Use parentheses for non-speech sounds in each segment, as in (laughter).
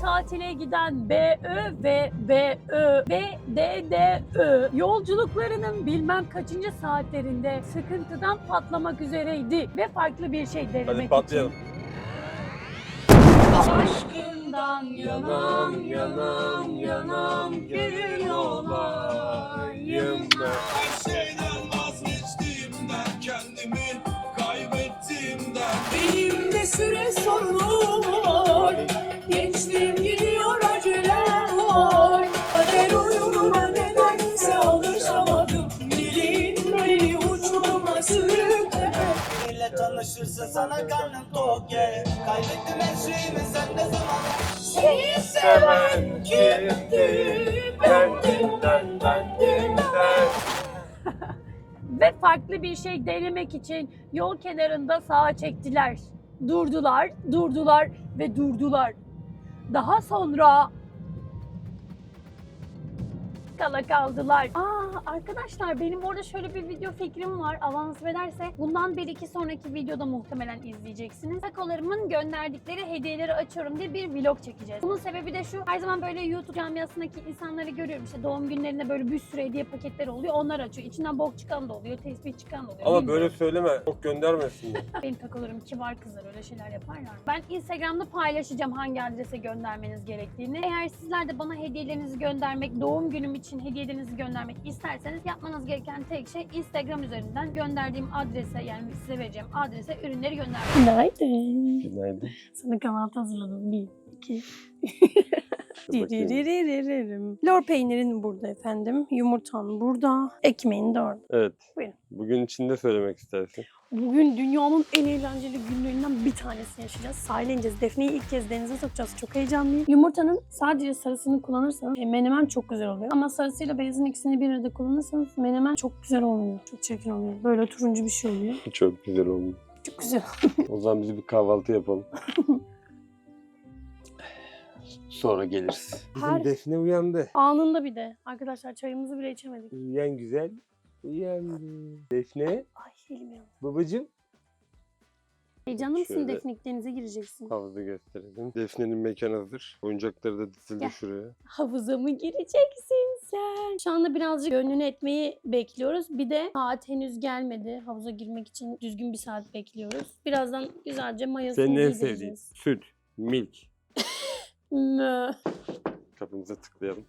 tatile giden BÖ ve BÖ ve DDÖ yolculuklarının bilmem kaçıncı saatlerinde sıkıntıdan patlamak üzereydi ve farklı bir şey denemek Hadi için. patlayalım. Aşkından yanam yanam yanam gönül olayım. Her şeyden vazgeçtiğimden kendimi kaybettiğimden Benim de süre sorunu var Gençliğim gidiyor acelem var Kader oyununa nedense alışamadım. Bilinmeli uçuruma sürükleme Biriyle tanışırsın sana karnın tok ye Kaybettim her şeyimi sen ne zaman? Seni seven kimdi? Bendimden bendimden (laughs) Ve farklı bir şey denemek için yol kenarında sağa çektiler. Durdular, durdular ve durdular. Daha sonra kala kaldılar. Aa arkadaşlar benim orada şöyle bir video fikrim var. Avans ederse bundan bir iki sonraki videoda muhtemelen izleyeceksiniz. Takolarımın gönderdikleri hediyeleri açıyorum diye bir vlog çekeceğiz. Bunun sebebi de şu. Her zaman böyle YouTube camiasındaki insanları görüyorum. İşte doğum günlerinde böyle bir sürü hediye paketleri oluyor. Onlar açıyor. İçinden bok çıkan da oluyor. Tespih çıkan da oluyor. Ama Bilmiyorum. böyle söyleme. Çok göndermesin. (laughs) Benim takolarım kibar kızlar öyle şeyler yaparlar. Ben Instagram'da paylaşacağım hangi adrese göndermeniz gerektiğini. Eğer sizler de bana hediyelerinizi göndermek, doğum günüm için hediyelerinizi göndermek isterseniz yapmanız gereken tek şey Instagram üzerinden gönderdiğim adrese yani size vereceğim adrese ürünleri göndermek. Günaydın. Günaydın. Sana kahvaltı hazırladım. Bir, Diriririm. Lor peynirin burada efendim. Yumurtan burada. Ekmeğin de orada. Evet. Buyurun. Bugün içinde söylemek istersin. Bugün dünyanın en eğlenceli günlerinden bir tanesini yaşayacağız. Sahile ineceğiz. Defne'yi ilk kez denize sokacağız. Çok heyecanlıyım. Yumurtanın sadece sarısını kullanırsanız e, menemen çok güzel oluyor. Ama sarısıyla beyazın ikisini bir arada kullanırsanız menemen çok güzel olmuyor. Çok çirkin oluyor. Böyle turuncu bir şey oluyor. Çok güzel oldu. Çok güzel. O zaman biz bir kahvaltı yapalım. (laughs) Sonra geliriz. Bizim Her- Defne uyandı. Anında bir de. Arkadaşlar çayımızı bile içemedik. Uyan güzel. Uyandı. Defne, Ay elim yandı. babacığım. Heyecanlı mısın Şöyle. Defnik? Denize gireceksin. Havuzu gösterelim. Defne'nin mekanı hazır. Oyuncakları da dizildi Gel. şuraya. Havuza mı gireceksin sen? Şu anda birazcık gönlünü etmeyi bekliyoruz. Bir de saat henüz gelmedi. Havuza girmek için düzgün bir saat bekliyoruz. Birazdan güzelce mayosunu Senin en sevdiğin giydireceğiz. süt, milk. (laughs) Mö. Kapımıza tıklayalım.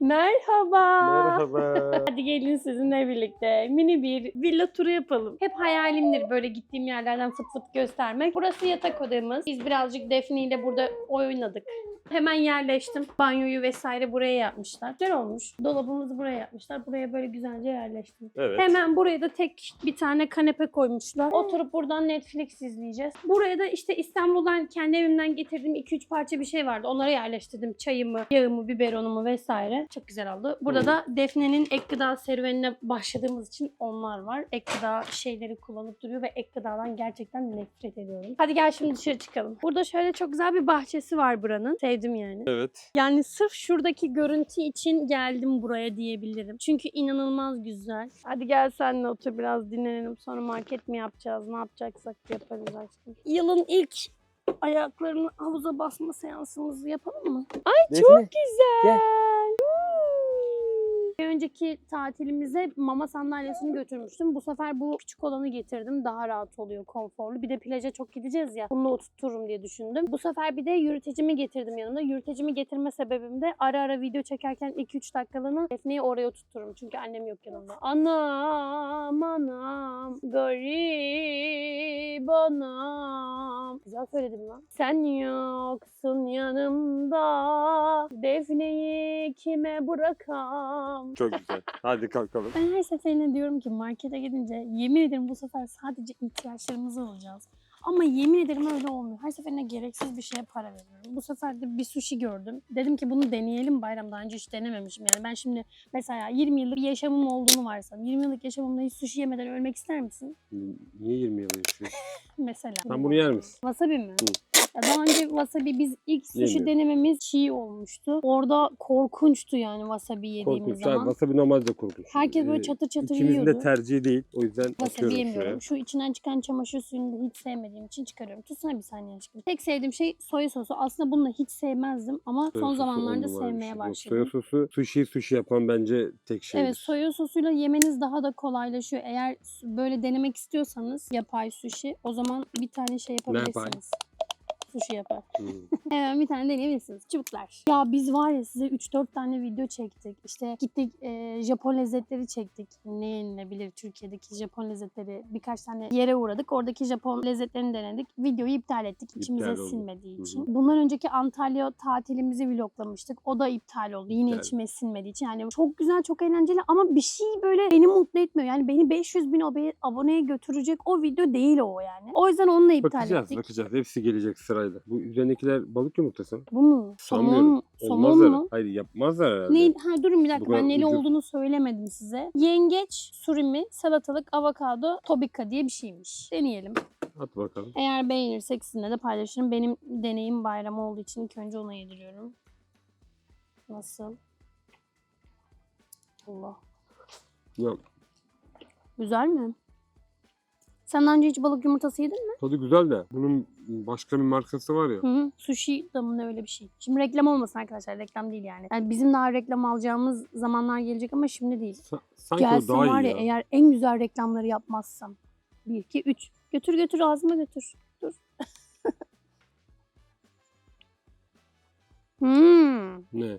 Merhaba. Merhaba. Hadi gelin sizinle birlikte mini bir villa turu yapalım. Hep hayalimdir böyle gittiğim yerlerden fıt fıt göstermek. Burası yatak odamız. Biz birazcık Defne ile burada oynadık. Hemen yerleştim. Banyoyu vesaire buraya yapmışlar. Güzel olmuş. Dolabımızı buraya yapmışlar. Buraya böyle güzelce yerleştim. Evet. Hemen buraya da tek bir tane kanepe koymuşlar. Oturup buradan Netflix izleyeceğiz. Buraya da işte İstanbul'dan kendi evimden getirdiğim 2-3 parça bir şey vardı. Onları yerleştirdim. Çayımı, yağımı, biberonumu vesaire. Çok güzel oldu. Burada Hı. da Defne'nin ek gıda serüvenine başladığımız için onlar var. Ek gıda şeyleri kullanıp duruyor ve ek gıdadan gerçekten nefret ediyorum. Hadi gel şimdi dışarı çıkalım. Burada şöyle çok güzel bir bahçesi var buranın. Sevdim yani. Evet. Yani sırf şuradaki görüntü için geldim buraya diyebilirim. Çünkü inanılmaz güzel. Hadi gel senle otur biraz dinlenelim. Sonra market mi yapacağız, ne yapacaksak yaparız aşkım. Yılın ilk ayaklarını havuza basma seansımızı yapalım mı? Ay çok Defne, güzel. gel. Bir önceki tatilimize mama sandalyesini götürmüştüm. Bu sefer bu küçük olanı getirdim. Daha rahat oluyor, konforlu. Bir de plaja çok gideceğiz ya. Bunu oturturum diye düşündüm. Bu sefer bir de yürütecimi getirdim yanımda. Yürütecimi getirme sebebim de ara ara video çekerken 2-3 dakikalığına Defne'yi oraya oturturum. Çünkü annem yok yanımda. Anam anam garip anam. Güzel söyledim lan. Sen yoksun yanımda. Defne'yi kime bırakam? Çok güzel. (laughs) Hadi kalkalım. Ben her seferinde diyorum ki markete gidince yemin ederim bu sefer sadece ihtiyaçlarımızı alacağız. Ama yemin ederim öyle olmuyor. Her seferinde gereksiz bir şeye para veriyorum. Bu sefer de bir sushi gördüm. Dedim ki bunu deneyelim bayram. Daha önce hiç denememişim. Yani ben şimdi mesela 20 yıllık yaşamım olduğunu varsam. 20 yıllık yaşamımda hiç sushi yemeden ölmek ister misin? Niye 20 yıl yaşıyorsun? (laughs) Mesela. Sen bunu yer misin? Wasabi mi? Ya daha önce wasabi biz ilk sushi denememiz çiğ olmuştu. Orada korkunçtu yani wasabi yediğimiz Korkunç. zaman. Yani wasabi normalde de korkunç. Herkes böyle Ee, çatır çatır İkimizin yiyordu. de tercihi değil. O yüzden Wasabi atıyorum yemiyorum. Şu içinden çıkan çamaşır suyunu da hiç sevmediğim için çıkarıyorum. Tutsana bir saniye aşkım. Tek sevdiğim şey soya sosu. Aslında bunu da hiç sevmezdim ama Soya son sosu on zamanlarda numara bir sevmeye şey. Başladım. Soya sosu sushi sushi yapan bence tek şeydir. Evet soya sosuyla yemeniz daha da kolaylaşıyor. Eğer s- böyle denemek istiyorsanız yapay sushi o zaman bir tane şey yapabilirsiniz. Sushi yapar. Hmm. Evet bir tane deneyebilirsiniz. Çubuklar. Ya biz var ya size 3-4 tane video çektik. İşte gittik e, Japon lezzetleri çektik. Ne yenilebilir Türkiye'deki Japon lezzetleri. Birkaç tane yere uğradık. Oradaki Japon lezzetlerini denedik. Videoyu iptal ettik. İçimize İptal sinmediği için. Bundan önceki Antalya tatilimizi vloglamıştık. O da iptal oldu. Yine İptal. içime sinmediği için. Yani çok güzel, çok eğlenceli ama bir şey böyle beni mutlu etmiyor. Yani beni 500 bin aboneye götürecek o video değil o yani. O yüzden onunla iptal Bakacağız ettik. bakacağız. Hepsi gelecek sırayla. Bu üzerindekiler balık yumurtası mı? Bu mu? Sanmıyorum. Somon, Olmazlar. somon mu? Hayır yapmazlar herhalde. Ne, ha, durun bir dakika kadar ben neli ucuz. olduğunu söylemedim size. Yengeç, surimi, salatalık, avokado, tobika diye bir şeymiş. Deneyelim. At bakalım. Eğer beğenirsek sizinle de paylaşırım. Benim deneyim bayramı olduğu için ilk önce ona yediriyorum. Nasıl? Allah. Ya, Güzel mi? Sen daha önce hiç balık yumurtası yedin mi? tadı güzel de. Bunun başka bir markası var ya. Hı hı. Sushi damında öyle bir şey. Şimdi reklam olmasın arkadaşlar. Reklam değil yani. yani bizim daha reklam alacağımız zamanlar gelecek ama şimdi değil. Sa- sanki Gelsin o daha var iyi ya, ya. eğer en güzel reklamları yapmazsam. 1, 2, 3. Götür götür ağzıma götür. Dur. (laughs) hmm. Ne?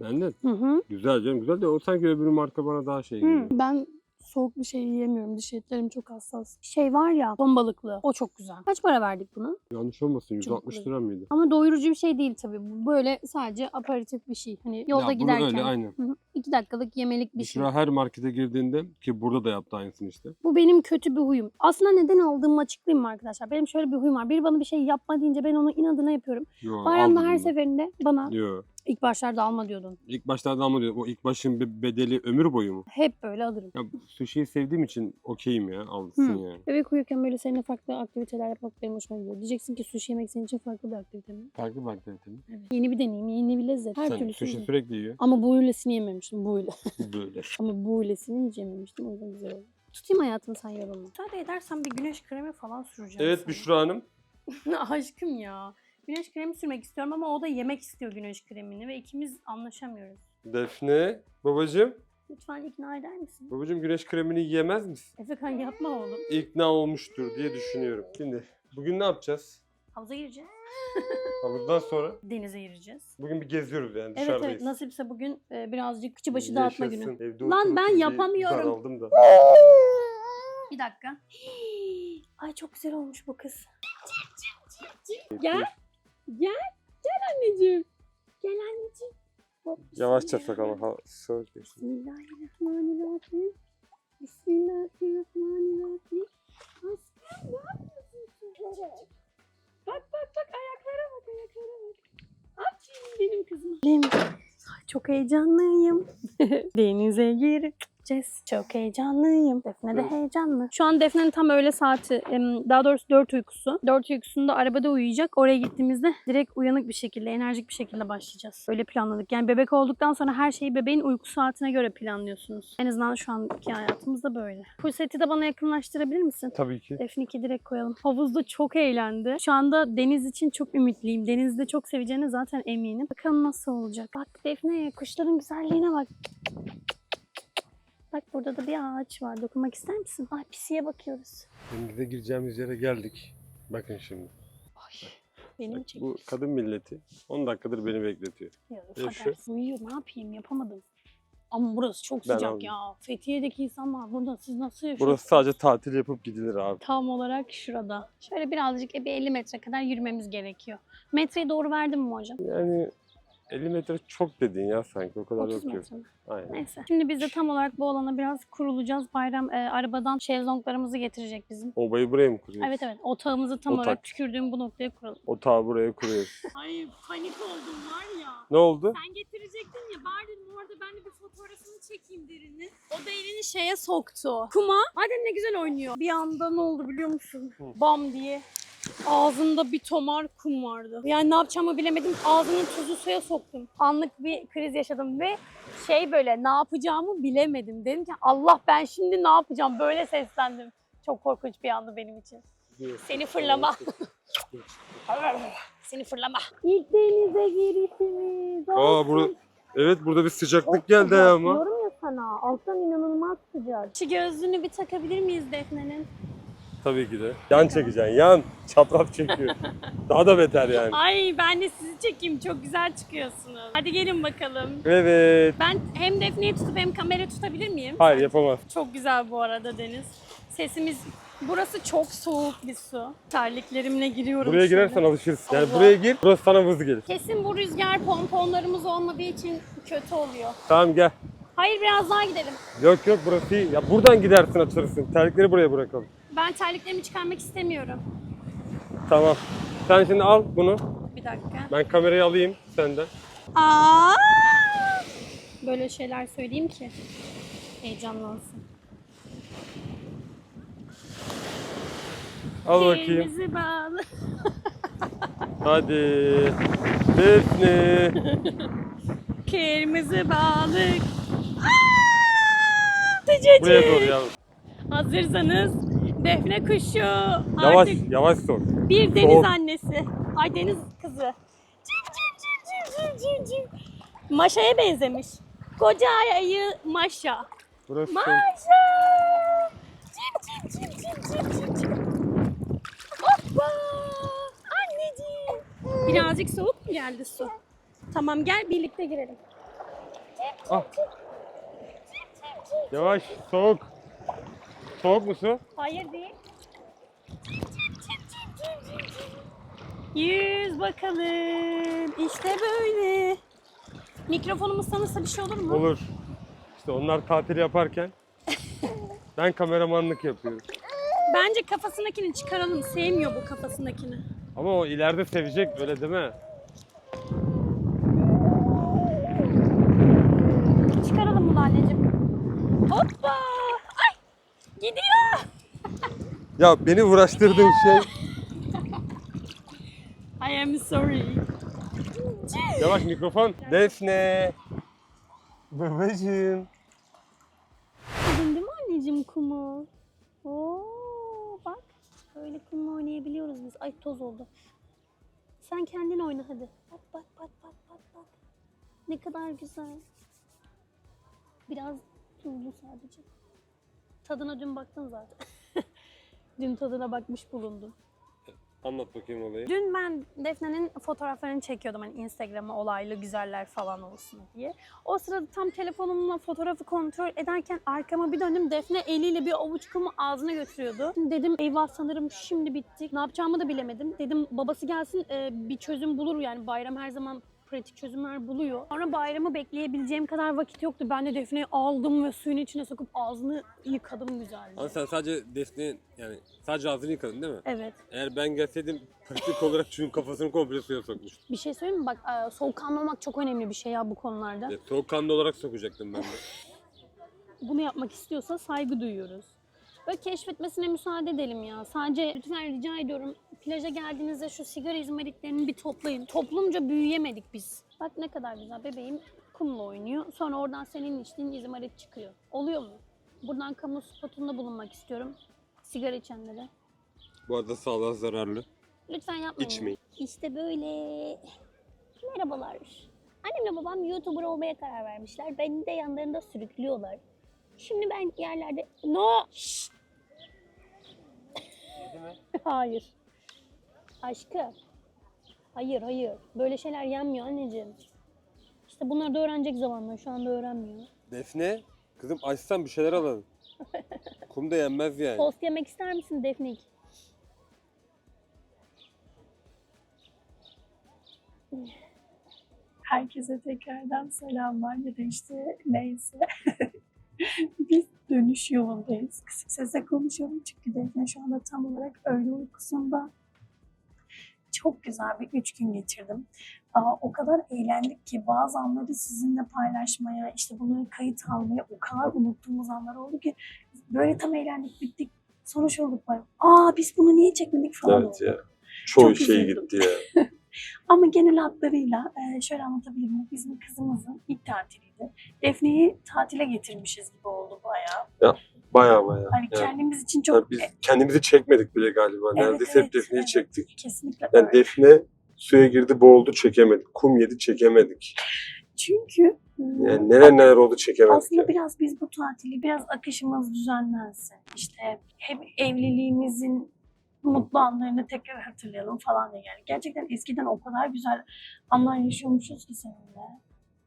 Benden. Hı hı. Güzel canım güzel de o sanki öbürü marka bana daha şey geliyor. Ben soğuk bir şey yiyemiyorum. Diş etlerim çok hassas. Şey var ya ton balıklı. O çok güzel. Kaç para verdik buna? Yanlış olmasın Çok 160 güzel. lira mıydı? Ama doyurucu bir şey değil tabii. Bu Böyle sadece aparatif bir şey. Hani yolda bunu giderken. öyle aynen. Hı hı. İki dakikalık yemelik bir şey. Büşra her markete girdiğinde ki burada da yaptı aynısını işte. Bu benim kötü bir huyum. Aslında neden aldığımı açıklayayım mı arkadaşlar? Benim şöyle bir huyum var. Biri bana bir şey yapma deyince ben onu inadına yapıyorum. Yo, Bayramda al her seferinde bana Yo. İlk başlarda alma diyordun. İlk başlarda ama diyor o ilk başın bir bedeli ömür boyu mu? Hep böyle alırım. Ya sushi'yi sevdiğim için okeyim ya alsın Hı. yani. Bebek uyurken böyle seninle farklı aktiviteler yapmak benim hoşuma gidiyor. Diyeceksin ki sushi yemek senin için farklı bir aktivite mi? Farklı bir aktivite mi? Evet. Yeni bir deneyim, yeni bir lezzet. Her Sen türlü sushi sushi. sürekli yiyor. Ama bu öylesini yememiştim, bu öyle. Böyle. Ama bu öylesini hiç yememiştim, o yüzden güzel oldu. Tutayım hayatım sen yorulma. Müsaade edersen bir güneş kremi falan süreceğim Evet sana. Büşra Hanım. (laughs) Aşkım ya. Güneş kremi sürmek istiyorum ama o da yemek istiyor güneş kremini ve ikimiz anlaşamıyoruz. Defne. Babacım. Lütfen ikna eder misin? Babacım güneş kremini yiyemez misin? Efekan yapma oğlum. İkna olmuştur diye düşünüyorum. Şimdi bugün ne yapacağız? Havuza gireceğiz. (laughs) Havuzdan sonra Denize gireceğiz. bugün bir geziyoruz yani Evet dışarıdayız. evet nasipse bugün e, birazcık kıçı başı dağıtma günü. Evde Lan ben bir yapamıyorum. Daraldım da. Bir dakika. (gasps) Ay çok güzel olmuş bu kız. Gel. Gel. Gel anneciğim. Gel anneciğim. Hop, Yavaşça bismillah. sak ama ha, söz geçsin. Bismillahirrahmanirrahim. Bismillahirrahmanirrahim. Aşkım ne yapıyorsun? Bak bak bak ayaklara bak ayaklara bak. Aferin benim kızım. Benim. Ay, Çok heyecanlıyım. (laughs) Denize gireceğiz. Çok heyecanlıyım. Defne de heyecanlı. Şu an Defne'nin tam öğle saati. Daha doğrusu 4 uykusu. 4 uykusunda arabada uyuyacak. Oraya gittiğimizde direkt uyanık bir şekilde, enerjik bir şekilde başlayacağız. Öyle planladık. Yani bebek olduktan sonra her şeyi bebeğin uyku saatine göre planlıyorsunuz. En azından şu anki hayatımızda böyle. Puseti de bana yakınlaştırabilir misin? Tabii ki. Defne 2 direkt koyalım. Havuzda çok eğlendi. Şu anda Deniz için çok ümitliyim. Denizde çok seveceğine zaten eminim. Bakalım nasıl olacak. Bak Defne kuşların güzelliğine bak. Burada da bir ağaç var. Dokunmak ister misin? Ay pisiye bakıyoruz. Denize gireceğimiz yere geldik. Bakın şimdi. Ay benim Bak, çek. bu kadın milleti 10 dakikadır beni bekletiyor. Ya, Yaşa. affedersin, Uyuyor ne yapayım yapamadım. Ama burası çok Ben sıcak aldım. ya. Fethiye'deki insanlar burada siz nasıl yaşıyorsunuz? Burası sadece tatil yapıp gidilir abi. Tam olarak şurada. Şöyle birazcık bir 50 metre kadar yürümemiz gerekiyor. Metreye doğru verdim mi hocam? Yani 50 metre çok dedin ya sanki o kadar 30 yok ki. metre mi? Aynen. Neyse. Şimdi biz de tam olarak bu alana biraz kurulacağız. Bayram e, arabadan şezlonglarımızı getirecek bizim. Obayı buraya mı kuruyoruz? Evet evet. Otağımızı tam Otak. olarak tükürdüğüm bu noktaya kuralım. Otağı buraya kuruyoruz. (laughs) Ay panik oldum var ya. ne oldu? Sen getirecektin ya bari orada ben de bir fotoğrafını çekeyim derini. O da elini şeye soktu. Kuma. Adem ne güzel oynuyor. Bir anda ne oldu biliyor musun? Hı. Bam diye Ağzında bir tomar kum vardı. Yani ne yapacağımı bilemedim. Ağzının tuzu suya soktum. Anlık bir kriz yaşadım ve şey böyle ne yapacağımı bilemedim. Dedim ki Allah ben şimdi ne yapacağım? Böyle seslendim. Çok korkunç bir andı benim için. Seni fırlama. (laughs) Seni fırlama. İlk denize girişimiz. Aa burada evet burada bir sıcaklık geldi ya ama. Diyorum ya sana alttan inanılmaz sıcak. Şu gözlüğünü bir takabilir miyiz Defne'nin? Tabii ki de. Yan çekeceksin. Yan. Çapraz çekiyor. (laughs) Daha da beter yani. Ay ben de sizi çekeyim. Çok güzel çıkıyorsunuz. Hadi gelin bakalım. Evet. Ben hem Defne'yi tutup hem kamera tutabilir miyim? Hayır yapamaz. Çok güzel bu arada deniz. Sesimiz Burası çok soğuk bir su. Terliklerimle giriyorum. Buraya şöyle. girersen alışırsın. Yani Allah. buraya gir. Burası sana vız gelir. Kesin bu rüzgar pomponlarımız olmadığı için kötü oluyor. Tamam gel. Hayır biraz daha gidelim. Yok yok burası iyi. Ya buradan gidersin açılırsın. Terlikleri buraya bırakalım. Ben terliklerimi çıkarmak istemiyorum. Tamam. Sen şimdi al bunu. Bir dakika. Ben kamerayı alayım senden. Aa! Böyle şeyler söyleyeyim ki heyecanlansın. Al bakayım. Kırmızı bağlı. (laughs) Hadi. Defne. Kırmızı balık. Aa! Buraya doğru yavrum. Hazırsanız Defne kuşu Yavaş artık yavaş sok. bir deniz Soğuk. annesi. Ay deniz kızı. Cim cim cim cim cim cim cim. Maşa'ya benzemiş. Koca ayı Maşa. Burası Maşa. soğuk. Cim cim cim cim cim cim cim. Hoppa. Anneciğim. Birazcık soğuk mu geldi su? Tamam gel birlikte girelim. Ah. Yavaş soğuk. Soğuk mu su? Hayır değil. Yüz bakalım. İşte böyle. Mikrofonumuz sanırsa bir şey olur mu? Olur. İşte onlar tatil yaparken (laughs) ben kameramanlık yapıyorum. Bence kafasındakini çıkaralım. Sevmiyor bu kafasındakini. Ama o ileride sevecek öyle deme. Çıkaralım bunu anneciğim. Hoppa! Ay! Gidiyor. Ya beni uğraştırdığın şey I am sorry. Yavaş mikrofon. Defne. Babacığım. Dedin değil mi anneciğim kumu? Oo, bak. Böyle kumla oynayabiliyoruz biz. Ay toz oldu. Sen kendin oyna hadi. Bak bak bak bak bak bak. Ne kadar güzel. Biraz tuzlu sadece. Tadına dün baktın zaten. Dün tadına bakmış bulundum. Anlat bakayım olayı. Dün ben Defne'nin fotoğraflarını çekiyordum hani Instagram'a olaylı güzeller falan olsun diye. O sırada tam telefonumla fotoğrafı kontrol ederken arkama bir döndüm. Defne eliyle bir avuç kumu ağzına götürüyordu. Dedim eyvah sanırım şimdi bittik. Ne yapacağımı da bilemedim. Dedim babası gelsin e, bir çözüm bulur yani bayram her zaman pratik çözümler buluyor. Sonra bayramı bekleyebileceğim kadar vakit yoktu. Ben de Defne'yi aldım ve suyun içine sokup ağzını yıkadım güzelce. Ama sen sadece Defne yani sadece ağzını yıkadın değil mi? Evet. Eğer ben gelseydim pratik olarak çocuğun kafasını komple suya sokmuştum. Bir şey söyleyeyim mi? Bak e, soğukkanlı çok önemli bir şey ya bu konularda. Ya, soğukkanlı olarak sokacaktım ben de. (laughs) bunu yapmak istiyorsa saygı duyuyoruz. Böyle keşfetmesine müsaade edelim ya. Sadece lütfen rica ediyorum plaja geldiğinizde şu sigara izmaritlerini bir toplayın. Toplumca büyüyemedik biz. Bak ne kadar güzel bebeğim kumla oynuyor. Sonra oradan senin içtiğin izmarit çıkıyor. Oluyor mu? Buradan kamu spotunda bulunmak istiyorum. Sigara içenlere. Bu arada sağlığa zararlı. Lütfen yapmayın. İçmeyin. İşte böyle. Merhabalar. Annemle babam YouTuber olmaya karar vermişler. Beni de yanlarında sürüklüyorlar. Şimdi ben yerlerde... No! Şşt! (laughs) hayır. Aşkım. Hayır hayır. Böyle şeyler yenmiyor anneciğim. İşte bunları da öğrenecek zamanla. Şu anda öğrenmiyor. Defne, kızım açsan bir şeyler alalım. (laughs) Kum da yenmez yani. Tost yemek ister misin Defnik? Herkese tekrardan selamlar ya da işte neyse. (laughs) Biz dönüş yolundayız. Kısık sesle konuşalım çünkü Defne şu anda tam olarak öğle uykusunda. Çok güzel bir üç gün geçirdim. O kadar eğlendik ki bazı anları sizinle paylaşmaya, işte bunları kayıt almaya o kadar unuttuğumuz anlar oldu ki böyle tam eğlendik bittik Sonuç olduk bayağı. Aa biz bunu niye çekmedik falan Evet oldu. ya. Çoğu Çok şey üzüldüm. gitti ya. (laughs) Ama genel hatlarıyla e, şöyle anlatabilirim. Bizim kızımızın ilk tatiliydi. Defne'yi tatile getirmişiz gibi oldu bayağı. Baya baya. Hani Yani, kendimiz için çok yani biz kendimizi çekmedik bile galiba. Evet, Neredeyse evet, hep Defne'yi evet. çektik. kesinlikle Yani öyle. Defne suya girdi boğuldu çekemedik. Kum yedi çekemedik. Çünkü e, Yani neler neler oldu çekemedik. aslında yani. biraz biz bu tatili biraz akışımız düzenlense işte hem evliliğimizin mutlu anlarını tekrar hatırlayalım falan diye geldik. Gerçekten eskiden o kadar güzel anlar yaşıyormuşuz ki seninle.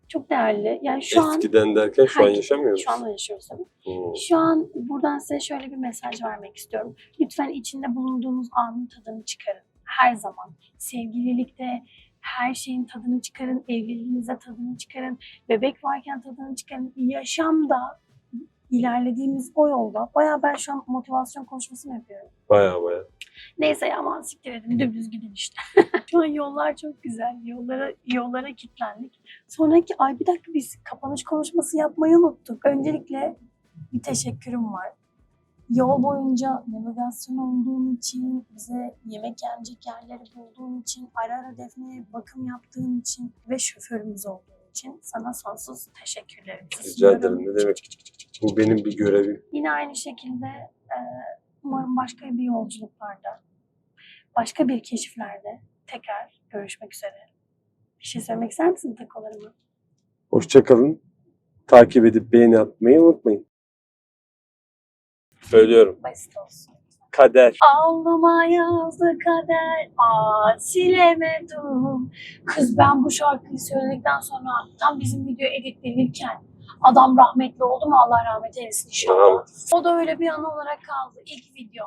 Çok değerli. Yani şu an Eskiden derken şu an yaşamıyoruz. Şu anda yaşıyoruz tabii. Hmm. Şu an buradan size şöyle bir mesaj vermek istiyorum. Lütfen içinde bulunduğunuz anın tadını çıkarın. Her zaman. Sevgililikte her şeyin tadını çıkarın. Evliliğinizde tadını çıkarın. Bebek varken tadını çıkarın. Yaşamda ilerlediğimiz o yolda. Bayağı ben şu an motivasyon konuşması mı yapıyorum? Baya baya. Neyse ya aman siktir edin dümdüz gidin işte. (laughs) Şu an yollar çok güzel. Yollara yollara kilitlendik. Sonraki ay bir dakika biz kapanış konuşması yapmayı unuttuk. Öncelikle bir teşekkürüm var. Yol boyunca navigasyon olduğun için, bize yemek yenecek yerleri bulduğun için, ara ara Defne'ye bakım yaptığın için ve şoförümüz olduğun için sana sonsuz teşekkürlerimi Rica ederim. sunuyorum. Ne demek? Bu benim bir görevim. Yine aynı şekilde e, umarım başka bir yolculuklarda, başka bir keşiflerde tekrar görüşmek üzere. Bir şey söylemek ister misin takolarıma? Hoşçakalın. Takip edip beğeni atmayı unutmayın. Söylüyorum. Basit olsun. Kader. Alnıma yazdı kader, aa silemedim. Kız ben bu şarkıyı söyledikten sonra tam bizim video editlenirken adam rahmetli oldu mu Allah rahmet eylesin inşallah. Rahmet O da öyle bir an olarak kaldı. İlk video.